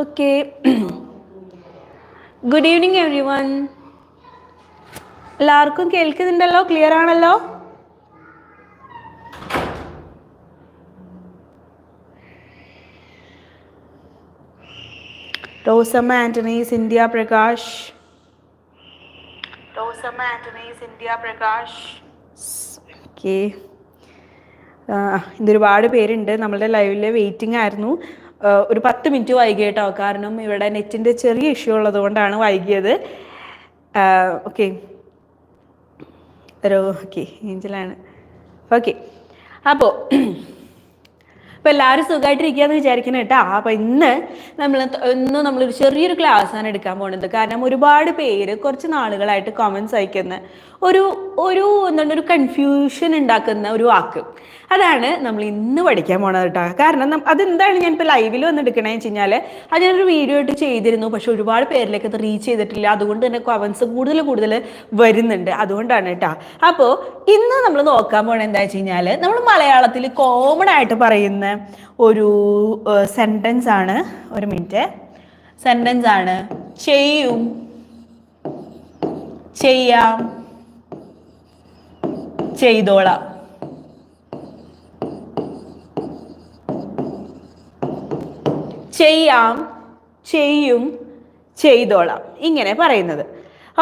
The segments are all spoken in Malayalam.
Okay good evening everyone എല്ലാവർക്കും കേൾക്കുന്നുണ്ടല്ലോ? ക്ലിയർ ആണല്ലോ? റോസമ്മ ആന്റണി സിന്ധ്യ പ്രകാശ്. റോസമ്മ ആന്റണി സിന്ധ്യ പ്രകാശ്. ഓക്കെ ഇതൊരുപാട് പേരുണ്ട്. നമ്മളുടെ ലൈവിൽ വെയിറ്റിംഗ് ആയിരുന്നു. ഒരു പത്ത് മിനിറ്റ് വൈകിയിട്ടോ. കാരണം ഇവിടെ നെറ്റിന്റെ ചെറിയ ഇഷ്യൂ ഉള്ളത് കൊണ്ടാണ് വൈകിയത്. ഓക്കെ. ഒരു ഓക്കെ ഏഞ്ചലാണ്. ഓക്കെ. അപ്പോൾ അപ്പോൾ എല്ലാവരും സുഖമായിട്ടിരിക്കുകയെന്ന് വിചാരിക്കണം കേട്ടോ. അപ്പോൾ ഇന്ന് നമ്മൾ ഇന്ന് നമ്മളൊരു ചെറിയൊരു ക്ലാസ്സാണ് എടുക്കാൻ പോകുന്നത് കാരണം ഒരുപാട് പേര് കുറച്ച് നാളുകളായിട്ട് കോമൻസ് അയക്കുന്ന ഒരു ഒരു എന്താണ് ഒരു കൺഫ്യൂഷൻ ഉണ്ടാക്കുന്ന ഒരു വാക്ക്. അതാണ് നമ്മൾ ഇന്ന് പഠിക്കാൻ പോണത് കേട്ടോ കാരണം അതെന്താണ് ഞാൻ ഇപ്പൊ ലൈവിൽ വന്ന് എടുക്കണേന്ന് വെച്ച് കഴിഞ്ഞാൽ അത് ഞാനൊരു വീഡിയോ ആയിട്ട് ചെയ്തിരുന്നു. പക്ഷെ ഒരുപാട് പേരിലേക്ക് അത് റീച്ച് ചെയ്തിട്ടില്ല. അതുകൊണ്ട് തന്നെ കമൻസ് കൂടുതൽ കൂടുതൽ വരുന്നുണ്ട്. അതുകൊണ്ടാണ് കേട്ടോ അപ്പോ ഇന്ന് നമ്മൾ നോക്കാൻ പോണത് എന്താ വെച്ച് കഴിഞ്ഞാൽ നമ്മൾ മലയാളത്തിൽ കോമൺ ആയിട്ട് പറയുന്ന ഒരു സെന്റൻസ് ആണ്. ഒരു മിനിറ്റ് സെന്റൻസ് ആണ്. ചെയ്യും. ചെയ്യാം. ചെയ്തോളാം. ചെയ്യാം ചെയ്യും ചെയ്തോളാം. ഇങ്ങനെ പറയുന്നത്.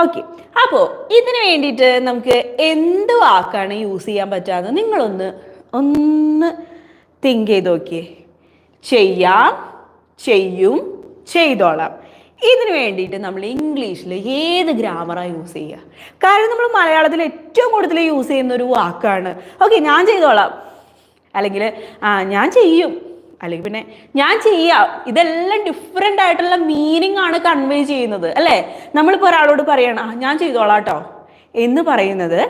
ഓക്കെ അപ്പോൾ ഇതിന് വേണ്ടിയിട്ട് നമുക്ക് എന്ത് വാക്കാണ് യൂസ് ചെയ്യാൻ പറ്റാന്ന് നിങ്ങളൊന്ന് ഒന്ന് തിങ്ക് ചെയ്ത് നോക്കിയേ. ചെയ്യാം ചെയ്യും ചെയ്തോളാം. ഇതിന് വേണ്ടിയിട്ട് നമ്മൾ ഇംഗ്ലീഷിൽ ഏത് ഗ്രാമറാണ് യൂസ് ചെയ്യുക? കാരണം നമ്മൾ മലയാളത്തിൽ ഏറ്റവും കൂടുതൽ യൂസ് ചെയ്യുന്ന ഒരു വാക്കാണ്. ഓക്കെ ഞാൻ ചെയ്തോളാം. അല്ലെങ്കിൽ ആ ഞാൻ ചെയ്യും. അല്ലെങ്കിൽ പിന്നെ ഞാൻ ചെയ്യാം. ഇതെല്ലാം ഡിഫറെന്റ് ആയിട്ടുള്ള മീനിങ് ആണ് കൺവേ ചെയ്യുന്നത് അല്ലേ? നമ്മളിപ്പോൾ ഒരാളോട് പറയണം "ആ, ഞാൻ ചെയ്തോളാം കേട്ടോ എന്ന് പറയുന്നത്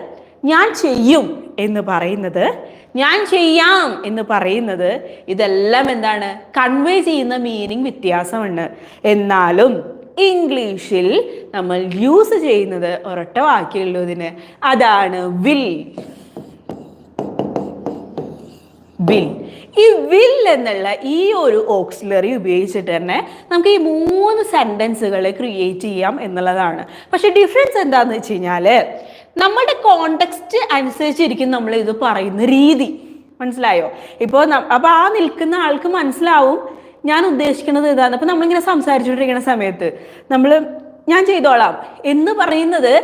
ഞാൻ ചെയ്യും എന്ന് പറയുന്നത് ഞാൻ ചെയ്യാം എന്ന് പറയുന്നത് ഇതെല്ലാം എന്താണ്? കൺവേ ചെയ്യുന്ന മീനിങ് വ്യത്യാസമുണ്ട് എന്നാലും ഇംഗ്ലീഷിൽ നമ്മൾ യൂസ് ചെയ്യുന്നത് ഒരൊറ്റ വാക്കിയുള്ളതിന് അതാണ് വിൽ വിൽ ഈ വിൽ എന്നുള്ള ഈ ഒരു ഓക്സിലറി ഉപയോഗിച്ചിട്ട് തന്നെ നമുക്ക് ഈ മൂന്ന് സെന്റൻസുകൾ ക്രിയേറ്റ് ചെയ്യാം എന്നുള്ളതാണ്. പക്ഷേ ഡിഫറൻസ് എന്താണെന്ന് വെച്ച് കഴിഞ്ഞാൽ നമ്മുടെ കോണ്ടെക്സ്റ്റ് അനുസരിച്ചിരിക്കും നമ്മൾ ഇത് പറയുന്ന രീതി. മനസ്സിലായോ? ഇപ്പോൾ അപ്പോൾ ആ നിൽക്കുന്ന ആൾക്ക് മനസ്സിലാവും ഞാൻ ഉദ്ദേശിക്കുന്നത് ഇതാണ്. അപ്പോൾ നമ്മളിങ്ങനെ സംസാരിച്ചുകൊണ്ടിരിക്കുന്ന സമയത്ത് നമ്മൾ ഞാൻ ചെയ്തോളാം. എന്ന് പറയുന്നത്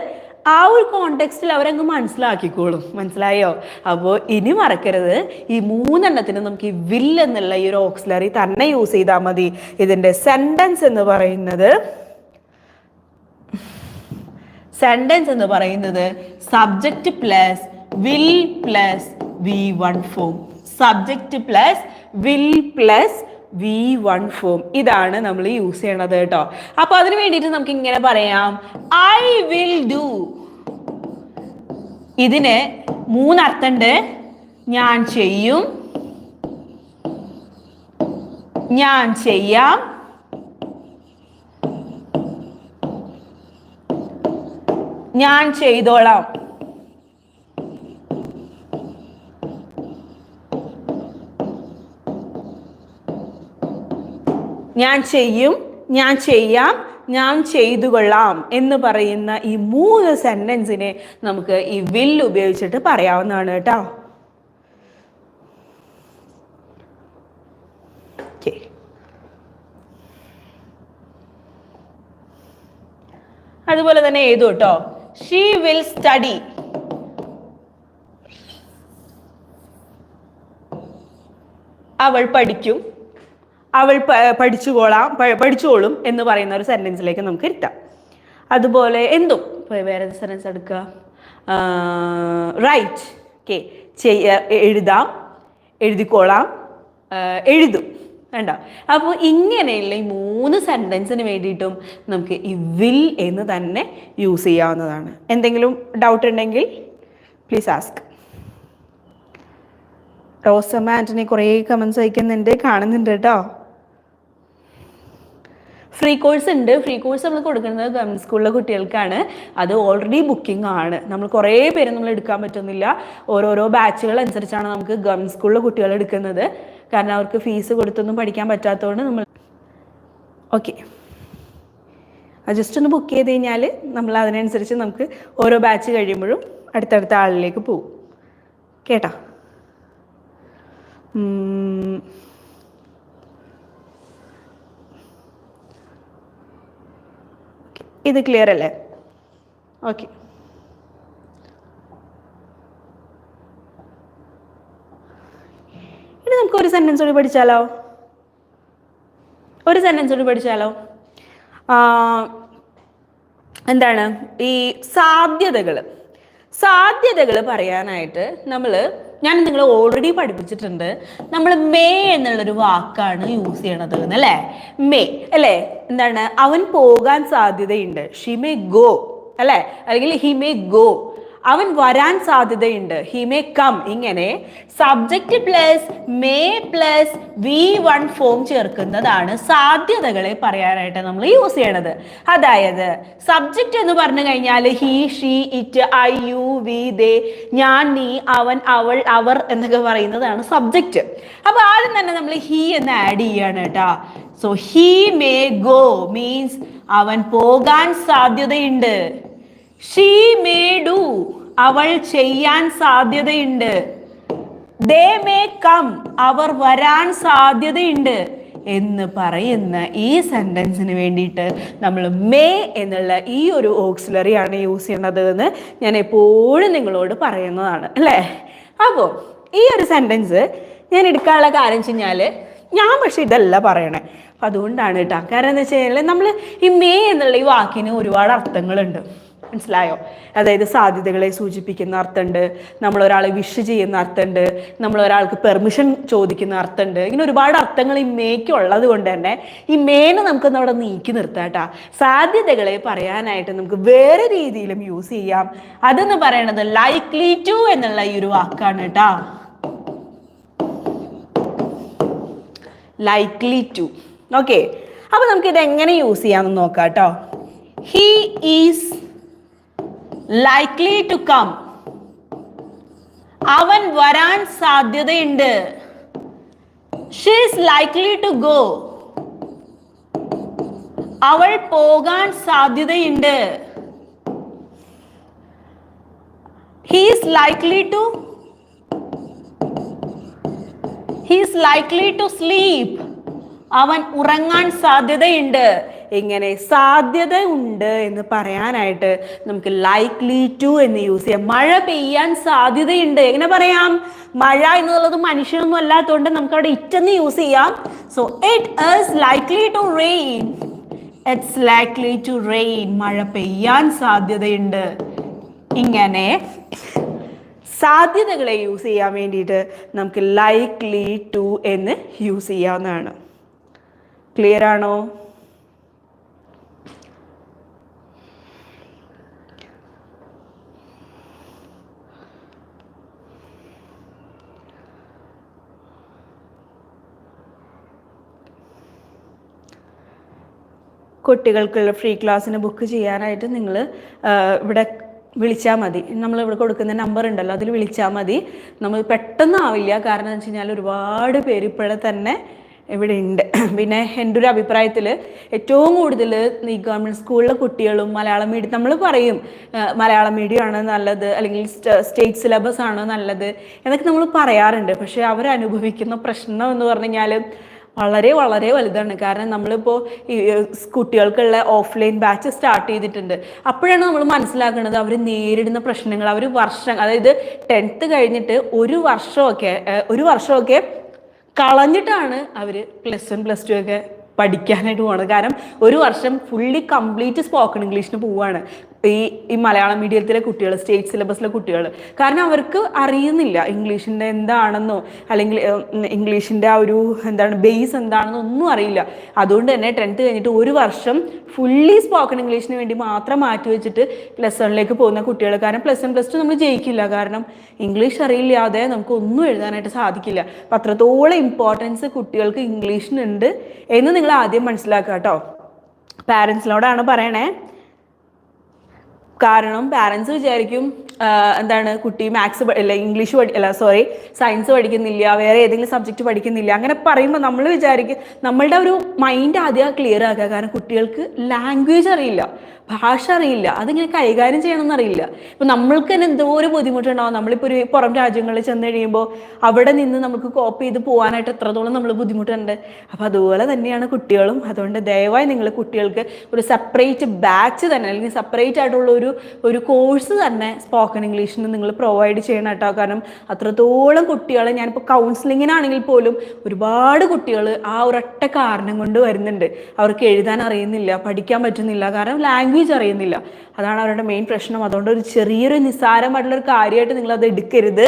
ആ ഒരു കോണ്ടെക്സ്റ്റിൽ അവരങ്ങ് മനസ്സിലാക്കിക്കോളും. മനസ്സിലായോ? അപ്പോൾ ഇനി മറക്കരുത്. ഈ മൂന്നെണ്ണത്തിന് നമുക്ക് ഈ വിൽ എന്നുള്ള ഈ ഒരു ഓക്സിലറി തന്നെ യൂസ് ചെയ്താൽ മതി. ഇതിന്റെ സെന്റൻസ് എന്ന് പറയുന്നത് സെന്റൻസ് എന്ന് പറയുന്നത് subject plus will plus V one form subject plus will plus V one form ഇതാണ് നമ്മൾ യൂസ് ചെയ്യണത് കേട്ടോ അപ്പൊ അതിന് വേണ്ടിയിട്ട് നമുക്ക് ഇങ്ങനെ പറയാം. ഐ വിൽ ഡു ഇതിന് മൂന്നർത്ഥമുണ്ട് ഞാൻ ചെയ്യും. ഞാൻ ചെയ്യാം. ഞാൻ ചെയ്തോളാം. ഞാൻ ചെയ്യും ഞാൻ ചെയ്യാം ഞാൻ ചെയ്തു കൊള്ളാം എന്ന് പറയുന്ന ഈ മൂന്ന് സെന്റൻസിനെ നമുക്ക് ഈ വിൽ ഉപയോഗിച്ചിട്ട് പറയാവുന്നതാണ് കേട്ടോ. അതുപോലെ തന്നെ എഴുതു കേട്ടോ. ഷീ വിൽ സ്റ്റഡി അവൾ പഠിക്കും. അവൾ പഠിച്ചുകൊള്ളാം പഠിച്ചുകൊള്ളും എന്ന് പറയുന്ന ഒരു സെന്റൻസിലേക്ക് നമുക്ക് ഇരുത്താം. അതുപോലെ എന്തും ഇപ്പോൾ വേറെ സെന്റൻസ് എടുക്കുക? റൈറ്റ് ഓക്കെ ചെയ്യ എഴുതാം എഴുതിക്കോളാം എഴുതും. വേണ്ട അപ്പോൾ ഇങ്ങനെയുള്ള ഈ മൂന്ന് സെന്റൻസിന് വേണ്ടിയിട്ടും നമുക്ക് ഈ വിൽ എന്ന് തന്നെ യൂസ് ചെയ്യാവുന്നതാണ്. എന്തെങ്കിലും ഡൗട്ട് ഉണ്ടെങ്കിൽ പ്ലീസ് ആസ്ക് റോസമ്മ ആന്റണി കുറേ കമൻസ് അയക്കുന്നുണ്ട് കാണുന്നുണ്ട് കേട്ടോ. ഫ്രീ കോഴ്സ് ഉണ്ട്. ഫ്രീ കോഴ്സ് നമ്മൾ കൊടുക്കുന്നത് ഗവൺമെന്റ് സ്കൂളിലെ കുട്ടികൾക്കാണ്. അത് ഓൾറെഡി ബുക്കിംഗ് ആണ്. നമ്മൾ കുറേ പേര് നമ്മൾ എടുക്കാൻ പറ്റുന്നില്ല. ഓരോരോ ബാച്ചുകൾ അനുസരിച്ചാണ് നമുക്ക് ഗവൺമെന്റ് സ്കൂളിലെ കുട്ടികൾ എടുക്കുന്നത്. കാരണം അവർക്ക് ഫീസ് കൊടുത്തൊന്നും പഠിക്കാൻ പറ്റാത്തതുകൊണ്ട് നമ്മൾ ഓക്കെ ജസ്റ്റ് ഒന്ന് ബുക്ക് ചെയ്ത് കഴിഞ്ഞാൽ നമ്മൾ അതിനനുസരിച്ച് നമുക്ക് ഓരോ ബാച്ച് കഴിയുമ്പോഴും അടുത്തടുത്ത ആളിലേക്ക് പോകും. കേട്ടാ? ഇത് ക്ലിയർ അല്ലേ? ഓക്കെ ഇനി നമുക്ക് ഒരു സെന്റൻസ് കൂടി പഠിച്ചാലോ? ഒരു സെന്റൻസ് കൂടി പഠിച്ചാലോ? എന്താണ്? ഈ സാധ്യതകൾ സാധ്യതകൾ പറയാനായിട്ട് നമ്മൾ ഞാൻ നിങ്ങളെ ഓൾറെഡി പഠിപ്പിച്ചിട്ടുണ്ട്. നമ്മൾ മേ എന്നുള്ളൊരു വാക്കാണ് യൂസ് ചെയ്യണത് അല്ലേ മേ അല്ലേ? എന്താണ്? അവൻ പോകാൻ സാധ്യതയുണ്ട്. ഷി മേ ഗോ അല്ലേ? അല്ലെങ്കിൽ ഹി മേ ഗോ അവൻ വരാൻ സാധ്യതയുണ്ട്. ഹി മേ കം ഇങ്ങനെ subject plus may plus V one form ചേർക്കുന്നതാണ് സാധ്യതകളെ പറയാനായിട്ട് നമ്മൾ യൂസ് ചെയ്യണത്. അതായത് സബ്ജക്റ്റ് എന്ന് പറഞ്ഞു കഴിഞ്ഞാൽ he she it I you we they ഞാൻ നീ അവൻ അവൾ അവർ എന്നൊക്കെ പറയുന്നതാണ് സബ്ജക്റ്റ് അപ്പൊ ആദ്യം തന്നെ നമ്മൾ ഹി എന്ന് ആഡ് ചെയ്യാണ് കേട്ടോ. So he may go means അവൻ പോകാൻ സാധ്യതയുണ്ട്. ഷീ മേ അവൾ ചെയ്യാൻ സാധ്യതയുണ്ട്. അവർ വരാൻ സാധ്യതയുണ്ട് എന്ന് പറയുന്ന ഈ സെന്റൻസിന് വേണ്ടിയിട്ട് നമ്മൾ മേ എന്നുള്ള ഈ ഒരു ഓക്സിലറി ആണ് യൂസ് ചെയ്യുന്നത് എന്ന് ഞാൻ എപ്പോഴും നിങ്ങളോട് പറയുന്നതാണ് അല്ലേ? അപ്പോൾ ഈ ഒരു സെന്റൻസ് ഞാൻ എടുക്കാനുള്ള കാര്യം വെച്ച് കഴിഞ്ഞാൽ ഞാൻ പക്ഷെ ഇതല്ല പറയണേ. അതുകൊണ്ടാണ് കേട്ടോ കാരണം എന്താ വെച്ച് കഴിഞ്ഞാൽ നമ്മൾ ഈ മേ എന്നുള്ള ഈ വാക്കിന് ഒരുപാട് അർത്ഥങ്ങളുണ്ട്. മനസ്സിലായോ? അതായത് സാധ്യതകളെ സൂചിപ്പിക്കുന്ന അർത്ഥമുണ്ട് നമ്മൾ ഒരാളെ വിഷ് ചെയ്യുന്ന അർത്ഥമുണ്ട് നമ്മൾ ഒരാൾക്ക് പെർമിഷൻ ചോദിക്കുന്ന അർത്ഥമുണ്ട്. ഇങ്ങനെ ഒരുപാട് അർത്ഥങ്ങൾ ഈ മേക്ക് ഉള്ളത് കൊണ്ട് തന്നെ ഈ മേനെ നമുക്ക് അവിടെ നീക്കി നിർത്താം കേട്ടോ. സാധ്യതകളെ പറയാനായിട്ട് നമുക്ക് വേറെ രീതിയിലും യൂസ് ചെയ്യാം. അതെന്ന് പറയണത് ലൈക്ലി ടു എന്നുള്ള ഈ ഒരു വാക്കാണ് കേട്ടാ. ലൈക്ലി ടു ഓക്കെ അപ്പൊ നമുക്ക് ഇത് എങ്ങനെ യൂസ് ചെയ്യാമെന്ന് നോക്കാം കേട്ടോ. He is likely to come അവൻ വരാൻ സാധ്യതയുണ്ട്. ഷീസ് ലൈക്ലി ടു ഗോ അവൾ പോകാൻ സാധ്യതയുണ്ട്. He's likely to he's likely to sleep അവൻ ഉറങ്ങാൻ സാധ്യതയുണ്ട്. ഇങ്ങനെ സാധ്യത ഉണ്ട് എന്ന് പറയാനായിട്ട് നമുക്ക് ലൈക്ലി ടു എന്ന് യൂസ് ചെയ്യാം. മഴ പെയ്യാൻ സാധ്യതയുണ്ട്. എങ്ങനെ പറയാം? മഴ എന്നുള്ളത് മനുഷ്യനൊന്നും അല്ലാത്തതുകൊണ്ട് നമുക്ക് അവിടെ ഇറ്റെന്ന് യൂസ് ചെയ്യാം. So it likely to rain it's likely to rain മഴ പെയ്യാൻ സാധ്യതയുണ്ട്. ഇങ്ങനെ സാധ്യതകളെ യൂസ് ചെയ്യാൻ വേണ്ടിയിട്ട് നമുക്ക് ലൈക്ലി ടു എന്ന് യൂസ് ചെയ്യാവുന്നതാണ്. ക്ലിയർ ആണോ? കുട്ടികൾക്കുള്ള ഫ്രീ ക്ലാസ്സിന് ബുക്ക് ചെയ്യാനായിട്ട് നിങ്ങൾ ഇവിടെ വിളിച്ചാൽ മതി. നമ്മൾ ഇവിടെ കൊടുക്കുന്ന നമ്പർ ഉണ്ടല്ലോ അതിൽ വിളിച്ചാൽ മതി. നമ്മൾ പെട്ടെന്ന് ആവില്ല കാരണം എന്ന് വെച്ച് കഴിഞ്ഞാൽ ഒരുപാട് പേര് ഇപ്പോഴെ തന്നെ ഇവിടെ ഉണ്ട് പിന്നെ എന്റെ ഒരു അഭിപ്രായത്തിൽ ഏറ്റവും കൂടുതൽ ഈ ഗവൺമെന്റ് സ്കൂളിലെ കുട്ടികളും മലയാളം മീഡിയം നമ്മൾ പറയും മലയാളം മീഡിയമാണ് നല്ലത് അല്ലെങ്കിൽ സ്റ്റേറ്റ് സിലബസ് ആണ് നല്ലത് എന്നൊക്കെ നമ്മൾ പറയാറുണ്ട്. പക്ഷേ അവരനുഭവിക്കുന്ന പ്രശ്നം എന്ന് പറഞ്ഞു കഴിഞ്ഞാൽ വളരെ വളരെ വലുതാണ്. കാരണം നമ്മളിപ്പോൾ കുട്ടികൾക്കുള്ള ഓഫ്ലൈൻ ബാച്ച് സ്റ്റാർട്ട് ചെയ്തിട്ടുണ്ട്. അപ്പോഴാണ് നമ്മൾ മനസ്സിലാക്കുന്നത് അവർ നേരിടുന്ന പ്രശ്നങ്ങൾ അവർ വർഷം അതായത് ടെൻത്ത് കഴിഞ്ഞിട്ട് ഒരു വർഷമൊക്കെ ഒരു വർഷമൊക്കെ കളഞ്ഞിട്ടാണ് അവർ പ്ലസ് വൺ പ്ലസ് ടു ഒക്കെ പഠിക്കാനായിട്ട് പോകുന്നത് കാരണം ഒരു വർഷം ഫുള്ളി കംപ്ലീറ്റ് സ്പോക്കൺ ഇംഗ്ലീഷിന് പോവുകയാണ് ഈ ഈ മലയാളം മീഡിയത്തിലെ കുട്ടികൾ സ്റ്റേറ്റ് സിലബസിലെ കുട്ടികൾ കാരണം അവർക്ക് അറിയുന്നില്ല ഇംഗ്ലീഷിന്റെ എന്താണെന്നോ അല്ലെങ്കിൽ ഇംഗ്ലീഷിന്റെ ആ ഒരു എന്താണ് ബേസ് എന്താണെന്നോ ഒന്നും അറിയില്ല. അതുകൊണ്ട് തന്നെ ടെൻത്ത് കഴിഞ്ഞിട്ട് ഒരു വർഷം ഫുള്ളി സ്പോക്കൺ ഇംഗ്ലീഷിന് വേണ്ടി മാത്രം മാറ്റി വെച്ചിട്ട് പ്ലസ് വണ്ണിലേക്ക് പോകുന്ന കുട്ടികൾ കാരണം പ്ലസ് വൺ പ്ലസ് ടു നമ്മൾ ജയിക്കില്ല. കാരണം ഇംഗ്ലീഷ് അറിയില്ലാതെ നമുക്ക് ഒന്നും എഴുതാനായിട്ട് സാധിക്കില്ല. അപ്പം അത്രത്തോളം ഇമ്പോർട്ടൻസ് കുട്ടികൾക്ക് ഇംഗ്ലീഷിനുണ്ട് എന്ന് നിങ്ങൾ ആദ്യം മനസ്സിലാക്കുക കേട്ടോ. പാരൻസിനോടാണ് പറയണേ. കാരണം പാരൻസ് വിചാരിക്കും എന്താണ് കുട്ടി മാത്സ് അല്ല ഇംഗ്ലീഷ് പഠി അല്ല സോറി സയൻസ് പഠിക്കുന്നില്ല വേറെ ഏതെങ്കിലും സബ്ജക്റ്റ് പഠിക്കുന്നില്ല അങ്ങനെ പറയുമ്പോൾ നമ്മൾ വിചാരിക്കും നമ്മളുടെ ഒരു മൈൻഡ് ആദ്യം ക്ലിയർ ആക്കുക. കാരണം കുട്ടികൾക്ക് ലാംഗ്വേജ് അറിയില്ല ഭാഷ അറിയില്ല അതിങ്ങനെ കൈകാര്യം ചെയ്യണമെന്ന് അറിയില്ല. ഇപ്പം നമ്മൾക്ക് തന്നെ എന്തോ ഒരു ബുദ്ധിമുട്ടുണ്ടാവും. നമ്മളിപ്പോൾ ഒരു പുറം രാജ്യങ്ങളിൽ ചെന്ന് കഴിയുമ്പോൾ അവിടെ നിന്ന് നമുക്ക് കോപ്പ് ചെയ്ത് പോകാനായിട്ട് എത്രത്തോളം നമ്മൾ ബുദ്ധിമുട്ടുണ്ട്. അപ്പോൾ അതുപോലെ തന്നെയാണ് കുട്ടികളും. അതുകൊണ്ട് ദയവായി നിങ്ങൾ കുട്ടികൾക്ക് ഒരു സെപ്പറേറ്റ് ബാച്ച് തന്നെ അല്ലെങ്കിൽ സെപ്പറേറ്റ് ആയിട്ടുള്ള ഒരു ഒരു ഒരു കോഴ്സ് തന്നെ സ്പോക്കൺ ഇംഗ്ലീഷിന് നിങ്ങൾ പ്രൊവൈഡ് ചെയ്യണം കേട്ടോ. കാരണം അത്രത്തോളം കുട്ടികളെ ഞാനിപ്പോൾ കൗൺസിലിങ്ങിനാണെങ്കിൽ പോലും ഒരുപാട് കുട്ടികൾ ആ ഒരൊറ്റ കാരണം കൊണ്ട് വരുന്നുണ്ട്. അവർക്ക് എഴുതാൻ അറിയുന്നില്ല പഠിക്കാൻ പറ്റുന്നില്ല കാരണം ലാംഗ്വേജ് അറിയുന്നില്ല. അതാണ് അവരുടെ മെയിൻ പ്രശ്നം. അതുകൊണ്ട് ഒരു ചെറിയൊരു നിസ്സാരമായിട്ടുള്ള ഒരു കാര്യമായിട്ട് നിങ്ങൾ അത് എടുക്കരുത്.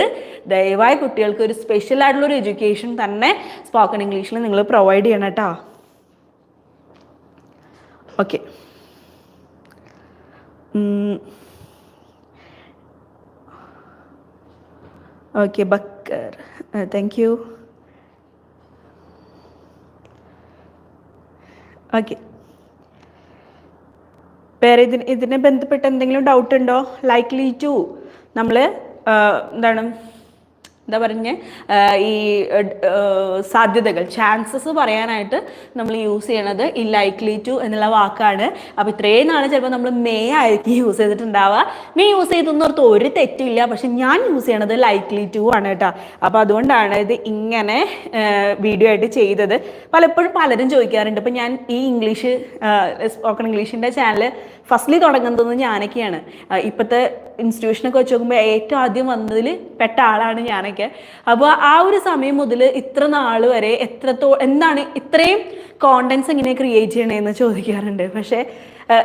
ദയവായി കുട്ടികൾക്ക് ഒരു സ്പെഷ്യൽ ആയിട്ടുള്ള ഒരു എഡ്യൂക്കേഷൻ തന്നെ സ്പോക്കൺ ഇംഗ്ലീഷിൽ നിങ്ങൾ പ്രൊവൈഡ് ചെയ്യണം കേട്ടോ. Okay okay Bakkar. Thank you okay വേറെ ഇതിന് ഇതിനെ ബന്ധപ്പെട്ട് എന്തെങ്കിലും ഡൗട്ട് ഉണ്ടോ? ലൈക്ലി ടു നമ്മൾ എന്താണ്? എന്താ പറഞ്ഞ? ഈ സാധ്യതകൾ ചാൻസസ് പറയാനായിട്ട് നമ്മൾ യൂസ് ചെയ്യണത് ഈ ലൈക്ലി ടു എന്നുള്ള വാക്കാണ്. അപ്പോൾ ഇത്രയും നാളെ ചിലപ്പോൾ നമ്മൾ മേ ആയിരിക്കും യൂസ് ചെയ്തിട്ടുണ്ടാവുക. മേ യൂസ് ചെയ്തെന്നോർത്ത് ഒരു തെറ്റില്ല പക്ഷെ ഞാൻ യൂസ് ചെയ്യണത് ലൈക്ലി ടു ആണ് കേട്ടോ. അപ്പോൾ അതുകൊണ്ടാണ് ഇത് ഇങ്ങനെ വീഡിയോ ആയിട്ട് ചെയ്തത്. പലപ്പോഴും പലരും ചോദിക്കാറുണ്ട്. ഇപ്പം ഞാൻ ഈ ഇംഗ്ലീഷ് സ്പോക്കൺ ഇംഗ്ലീഷിന്റെ ചാനൽ ഫസ്റ്റ്ലി തുടങ്ങുന്നത് ഞാനൊക്കെയാണ്. ഇപ്പോഴത്തെ ഇൻസ്റ്റിറ്റ്യൂഷനൊക്കെ വെച്ച് നോക്കുമ്പോൾ ഏറ്റവും ആദ്യം വന്നതിൽ പെട്ട ആളാണ് ഞാനൊക്കെ. അപ്പോൾ ആ ഒരു സമയം മുതൽ ഇത്ര നാൾ വരെ എത്രത്തോ എന്താണ് ഇത്രയും കോണ്ടൻസ് എങ്ങനെ ക്രിയേറ്റ് ചെയ്യണേന്ന് ചോദിക്കാറുണ്ട്. പക്ഷേ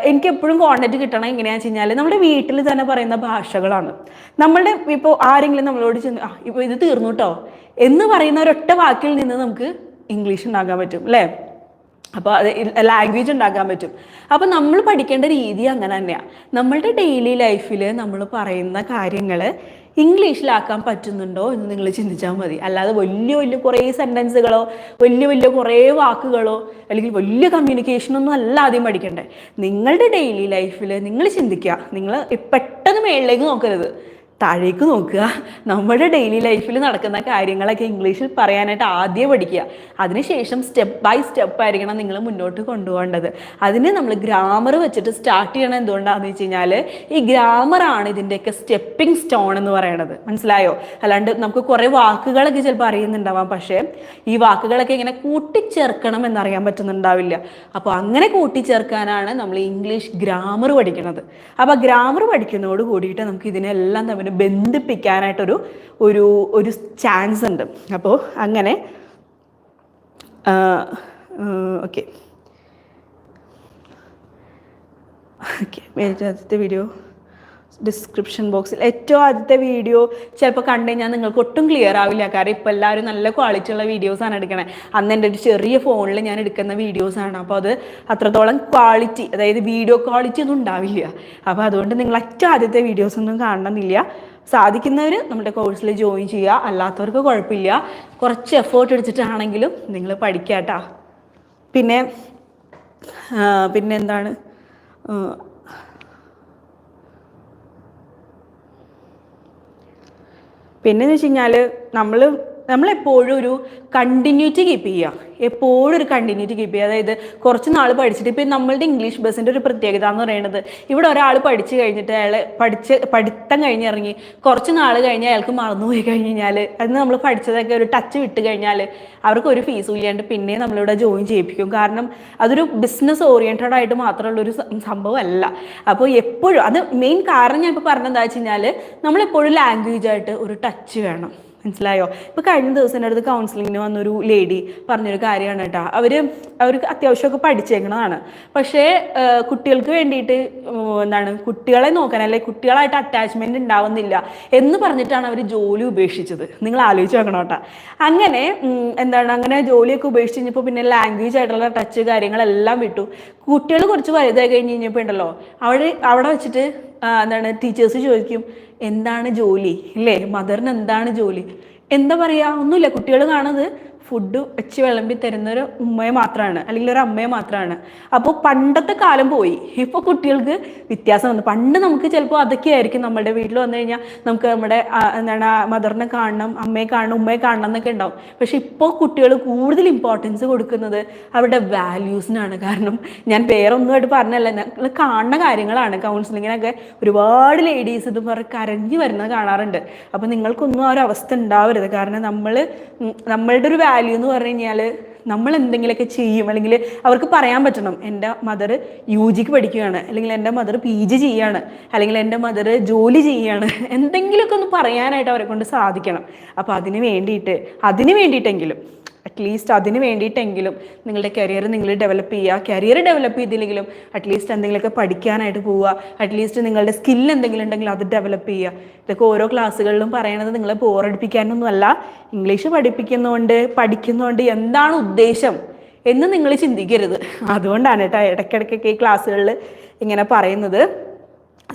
എനിക്ക് എപ്പോഴും കോണ്ടന്റ് കിട്ടണം എങ്ങനെയാണെന്ന് വെച്ച് കഴിഞ്ഞാൽ നമ്മുടെ വീട്ടിൽ തന്നെ പറയുന്ന ഭാഷകളാണ്. നമ്മളുടെ ഇപ്പോൾ ആരെങ്കിലും നമ്മളോട് ചെന്ന് ആ ഇപ്പോൾ ഇത് തീർന്നു കേട്ടോ എന്ന് പറയുന്ന ഒരൊറ്റ വാക്കിൽ നിന്ന് നമുക്ക് ഇംഗ്ലീഷ് ഉണ്ടാക്കാൻ പറ്റും അല്ലേ അപ്പോൾ അത് ലാംഗ്വേജ് ഉണ്ടാക്കാൻ പറ്റും. അപ്പോൾ നമ്മൾ പഠിക്കേണ്ട രീതി അങ്ങനെ തന്നെയാണ് നമ്മളുടെ ഡെയിലി ലൈഫിൽ നമ്മൾ പറയുന്ന കാര്യങ്ങൾ ഇംഗ്ലീഷിലാക്കാൻ പറ്റുന്നുണ്ടോ എന്ന് നിങ്ങൾ ചിന്തിച്ചാൽ മതി. അല്ലാതെ വലിയ വലിയ കുറേ സെന്റൻസുകളോ വലിയ വലിയ കുറേ വാക്കുകളോ അല്ലെങ്കിൽ വലിയ കമ്മ്യൂണിക്കേഷനൊന്നും അല്ല ആദ്യം പഠിക്കേണ്ടത്. നിങ്ങളുടെ ഡെയിലി ലൈഫിൽ നിങ്ങൾ ചിന്തിക്കുക. നിങ്ങൾ പെട്ടെന്ന് മേളിലേക്ക് നോക്കരുത്. താഴേക്ക് നോക്കുക. നമ്മുടെ ഡെയിലി ലൈഫിൽ നടക്കുന്ന കാര്യങ്ങളൊക്കെ ഇംഗ്ലീഷിൽ പറയാനായിട്ട് ആദ്യം പഠിക്കുക. അതിനുശേഷം സ്റ്റെപ്പ് ബൈ സ്റ്റെപ്പ് ആയിരിക്കണം നിങ്ങൾ മുന്നോട്ട് കൊണ്ടുപോകേണ്ടത്. അതിന് നമ്മൾ ഗ്രാമർ വെച്ചിട്ട് സ്റ്റാർട്ട് ചെയ്യണം എന്തുകൊണ്ടാണെന്ന് വെച്ച് കഴിഞ്ഞാൽ ഈ ഗ്രാമറാണ് ഇതിന്റെയൊക്കെ സ്റ്റെപ്പിംഗ് സ്റ്റോൺ എന്ന് പറയണത്. മനസ്സിലായോ? അല്ലാണ്ട് നമുക്ക് കുറേ വാക്കുകളൊക്കെ ചിലപ്പോൾ അറിയുന്നുണ്ടാവാം. പക്ഷേ ഈ വാക്കുകളൊക്കെ ഇങ്ങനെ കൂട്ടിച്ചേർക്കണം എന്നറിയാൻ പറ്റുന്നുണ്ടാവില്ല. അപ്പോൾ അങ്ങനെ കൂട്ടിച്ചേർക്കാനാണ് നമ്മൾ ഇംഗ്ലീഷ് ഗ്രാമർ പഠിക്കുന്നത് അപ്പോൾ ഗ്രാമർ പഠിക്കുന്നതോട് കൂടിയിട്ട് നമുക്ക് ഇതിനെല്ലാം തമ്മിൽ ബന്ധിപ്പിക്കാനായിട്ടൊരു ഒരു ഒരു ചാൻസ് ഉണ്ട്. അപ്പോൾ അങ്ങനെ ഓക്കെ ഓക്കെ ആദ്യത്തെ വീഡിയോ ഡിസ്ക്രിപ്ഷൻ ബോക്സിൽ ഏറ്റവും ആദ്യത്തെ വീഡിയോ ചിലപ്പോൾ കണ്ടു കഴിഞ്ഞാൽ നിങ്ങൾക്ക് ഒട്ടും ക്ലിയർ ആവില്ല. കാരണം ഇപ്പോൾ എല്ലാവരും നല്ല ക്വാളിറ്റി ഉള്ള വീഡിയോസാണ് എടുക്കണേ. അന്ന് എന്റെ ഒരു ചെറിയ ഫോണിൽ ഞാൻ എടുക്കുന്ന വീഡിയോസാണ് അപ്പോൾ അത് അത്രത്തോളം ക്വാളിറ്റി അതായത് വീഡിയോ ക്വാളിറ്റി ഒന്നും ഉണ്ടാവില്ല. അപ്പോൾ അതുകൊണ്ട് നിങ്ങൾ ഏറ്റവും ആദ്യത്തെ വീഡിയോസ് ഒന്നും കാണണമെന്നില്ല. സാധിക്കുന്നവർ നമ്മുടെ കോഴ്സിൽ ജോയിൻ ചെയ്യുക. അല്ലാത്തവർക്ക് കുഴപ്പമില്ല. കുറച്ച് എഫേർട്ട് എടുത്തിട്ടാണെങ്കിലും നിങ്ങൾ പഠിക്കാട്ടാ. പിന്നെ ആ, പിന്നെ എന്താണ്? ആ, പിന്നെന്ന് വെച്ച് കഴിഞ്ഞാൽ നമ്മൾ നമ്മളെപ്പോഴും ഒരു കണ്ടിന്യൂറ്റി കീപ്പ് ചെയ്യുക. എപ്പോഴും ഒരു കണ്ടിന്യൂറ്റി കീപ്പ് ചെയ്യുക. അതായത് കുറച്ച് നാൾ പഠിച്ചിട്ട് ഇപ്പം നമ്മളുടെ ഇംഗ്ലീഷ് ബസ്സിന്റെ ഒരു പ്രത്യേകത എന്ന് പറയുന്നത് ഇവിടെ ഒരാൾ പഠിച്ചു കഴിഞ്ഞിട്ട് അയാൾ പഠിച്ച് പഠിത്തം കഴിഞ്ഞിറങ്ങി കുറച്ച് നാൾ കഴിഞ്ഞ് അയാൾക്ക് മറന്നുപോയി കഴിഞ്ഞ് കഴിഞ്ഞാൽ അത് നമ്മൾ പഠിച്ചതൊക്കെ ഒരു ടച്ച് വിട്ട് കഴിഞ്ഞാൽ അവർക്ക് ഒരു ഫീസും ഇല്ലാണ്ട് പിന്നെ നമ്മളിവിടെ ജോയിൻ ചെയ്യിപ്പിക്കും. കാരണം അതൊരു ബിസിനസ് ഓറിയന്റഡ് ആയിട്ട് മാത്രമുള്ള ഒരു സംഭവമല്ല. അപ്പോൾ എപ്പോഴും അത് മെയിൻ കാരണം ഞാൻ ഇപ്പോൾ പറഞ്ഞെന്താ വെച്ച് കഴിഞ്ഞാൽ നമ്മളെപ്പോഴും ലാംഗ്വേജ് ആയിട്ട് ഒരു ടച്ച് വേണം. മനസ്സിലായോ? ഇപ്പോൾ കഴിഞ്ഞ ദിവസം എന്റെ അടുത്ത് കൗൺസിലിങ്ങിന് വന്നൊരു ലേഡി പറഞ്ഞൊരു കാര്യമാണ് കേട്ടോ. അവർ അവർക്ക് അത്യാവശ്യമൊക്കെ പഠിച്ചേക്കണതാണ്. പക്ഷേ കുട്ടികൾക്ക് വേണ്ടിയിട്ട് എന്താണ് കുട്ടികളെ നോക്കാൻ അല്ലെങ്കിൽ കുട്ടികളായിട്ട് അറ്റാച്ച്മെന്റ് ഉണ്ടാവുന്നില്ല എന്ന് പറഞ്ഞിട്ടാണ് അവർ ജോലി ഉപേക്ഷിച്ചത്. നിങ്ങൾ ആലോചിച്ച് നോക്കണം കേട്ടോ. അങ്ങനെ എന്താണ് അങ്ങനെ ജോലിയൊക്കെ ഉപേക്ഷിച്ച് കഴിഞ്ഞപ്പോൾ പിന്നെ ലാംഗ്വേജ് ആയിട്ടുള്ള ടച്ച് കാര്യങ്ങളെല്ലാം വിട്ടു. കുട്ടികൾ കുറച്ച് വലുതായി കഴിഞ്ഞ് കഴിഞ്ഞപ്പോൾ ഉണ്ടല്ലോ അവിടെ അവിടെ വെച്ചിട്ട് എന്താണ് ടീച്ചേഴ്സ് ചോദിക്കും എന്താണ് ജോലി? അല്ലേ മദറിന് എന്താണ് ജോലി? എന്താ പറയുക ഒന്നുമില്ല കുട്ടികൾ കാണുന്നത് ഫുഡ് വെച്ച് വിളമ്പി തരുന്ന ഒരു ഉമ്മയെ മാത്രമാണ് അല്ലെങ്കിൽ ഒരു അമ്മയെ മാത്രമാണ് അപ്പോൾ പണ്ടത്തെ കാലം പോയി. ഇപ്പോൾ കുട്ടികൾക്ക് വ്യത്യാസം വന്നു. പണ്ട് നമുക്ക് ചിലപ്പോൾ അതൊക്കെ ആയിരിക്കും നമ്മുടെ വീട്ടിൽ വന്നു കഴിഞ്ഞാൽ നമുക്ക് നമ്മുടെ എന്താണ് മദറിനെ കാണണം അമ്മയെ കാണണം ഉമ്മയെ കാണണം എന്നൊക്കെ ഉണ്ടാവും. പക്ഷെ ഇപ്പോൾ കുട്ടികൾ കൂടുതൽ ഇമ്പോർട്ടൻസ് കൊടുക്കുന്നത് അവരുടെ വാല്യൂസിനാണ് കാരണം ഞാൻ പേരൊന്നുമായിട്ട് പറഞ്ഞല്ല. ഞങ്ങൾ കാണുന്ന കാര്യങ്ങളാണ്. കൗൺസിലിങ്ങിനൊക്കെ ഒരുപാട് ലേഡീസ് ഇത് പറഞ്ഞ് കരഞ്ഞു വരുന്നത് കാണാറുണ്ട്. അപ്പോൾ നിങ്ങൾക്കൊന്നും ആ ഒരു അവസ്ഥ ഉണ്ടാവരുത്. കാരണം നമ്മൾ നമ്മളുടെ ഒരു വാല്യൂ എന്ന് പറഞ്ഞു കഴിഞ്ഞാൽ നമ്മൾ എന്തെങ്കിലുമൊക്കെ ചെയ്യും അല്ലെങ്കിൽ അവർക്ക് പറയാൻ പറ്റണം. എന്റെ മദർ യു ജിക്ക് പഠിക്കുകയാണ് അല്ലെങ്കിൽ എന്റെ മദർ പി ജി ചെയ്യാണ് അല്ലെങ്കിൽ എന്റെ മദർ ജോലി ചെയ്യുകയാണ് എന്തെങ്കിലുമൊക്കെ ഒന്ന് പറയാനായിട്ട് അവരെ കൊണ്ട് സാധിക്കണം. അപ്പോൾ അതിന് വേണ്ടിയിട്ട് അതിന് വേണ്ടിയിട്ടെങ്കിലും അറ്റ്ലീസ്റ്റ് അതിന് വേണ്ടിയിട്ടെങ്കിലും നിങ്ങളുടെ കരിയർ നിങ്ങൾ ഡെവലപ്പ് ചെയ്യുക. കരിയർ ഡെവലപ്പ് ചെയ്തില്ലെങ്കിലും അറ്റ്ലീസ്റ്റ് എന്തെങ്കിലുമൊക്കെ പഠിക്കാനായിട്ട് പോവുക. അറ്റ്ലീസ്റ്റ് നിങ്ങളുടെ സ്കിൽ എന്തെങ്കിലും ഉണ്ടെങ്കിൽ അത് ഡെവലപ്പ് ചെയ്യുക. ഇതൊക്കെ ഓരോ ക്ലാസ്സുകളിലും പറയണത് നിങ്ങളെ ബോറടിപ്പിക്കാനൊന്നുമല്ല ഇംഗ്ലീഷ് പഠിപ്പിക്കുന്നതുകൊണ്ട് പഠിക്കുന്നതുകൊണ്ട് എന്താണ് ഉദ്ദേശം എന്ന് നിങ്ങൾ ചിന്തിക്കരുത്. അതുകൊണ്ടാണ് കേട്ടോ ഇടയ്ക്കിടയ്ക്കൊക്കെ ഈ ക്ലാസ്സുകളിൽ ഇങ്ങനെ പറയുന്നത്.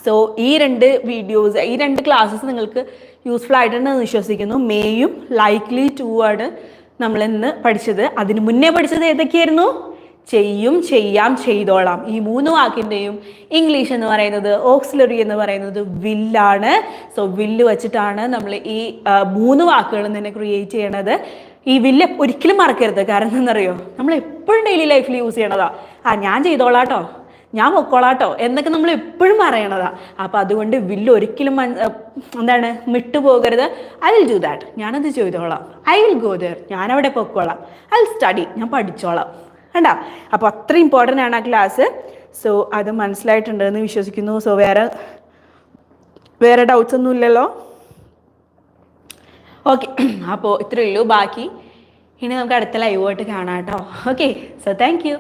സോ ഈ രണ്ട് വീഡിയോസ് ഈ രണ്ട് ക്ലാസ്സസ് നിങ്ങൾക്ക് യൂസ്ഫുൾ ആയിട്ടുണ്ടെന്ന് വിശ്വസിക്കുന്നു. മേയും ലൈക്ലി ടു ആണ്. നമ്മൾ ഇന്ന് പഠിച്ചത് അതിന് മുന്നേ പഠിച്ചത് ഏതൊക്കെയായിരുന്നു? ചെയ്യും ചെയ്യാം ചെയ്തോളാം. ഈ മൂന്ന് വാക്കിന്റെയും ഇംഗ്ലീഷ് എന്ന് പറയുന്നത് ഓക്സിലറി എന്ന് പറയുന്നത് വില്ലാണ് സോ വില്ല് വെച്ചിട്ടാണ് നമ്മൾ ഈ മൂന്ന് വാക്കുകൾ തന്നെ ക്രിയേറ്റ് ചെയ്യണത്. ഈ വില്ല് ഒരിക്കലും മറക്കരുത്. കാരണം എന്താണെന്നറിയോ? നമ്മൾ എപ്പോഴും ഡെയിലി ലൈഫിൽ യൂസ് ചെയ്യണതാ. ആ ഞാൻ ചെയ്തോളാട്ടോ ഞാൻ പൊക്കോളാട്ടോ എന്നൊക്കെ നമ്മൾ എപ്പോഴും പറയണതാ. അപ്പം അതുകൊണ്ട് വില്ല് ഒരിക്കലും എന്താണ് വിട്ടുപോകരുത് ഐ വിൽ ഡു ദാറ്റ് ഞാനത് ചെയ്തോളാം. ഐ വിൽ ഗോ ദർ ഞാനവിടെ പൊക്കോളാം. ഐ വിൽ സ്റ്റഡി ഞാൻ പഠിച്ചോളാം. കണ്ട? അപ്പോൾ അത്ര ഇമ്പോർട്ടന്റ് ആണ് ആ ക്ലാസ് സോ അത് മനസ്സിലായിട്ടുണ്ടെന്ന് വിശ്വസിക്കുന്നു. സോ വേറെ വേറെ ഡൗട്ട്സ് ഒന്നും ഇല്ലല്ലോ? ഓക്കെ അപ്പോൾ ഇത്രയേ ഉള്ളൂ. ബാക്കി. ഇനി നമുക്ക് അടുത്ത ലൈവായിട്ട് കാണാം കേട്ടോ. Okay so thank you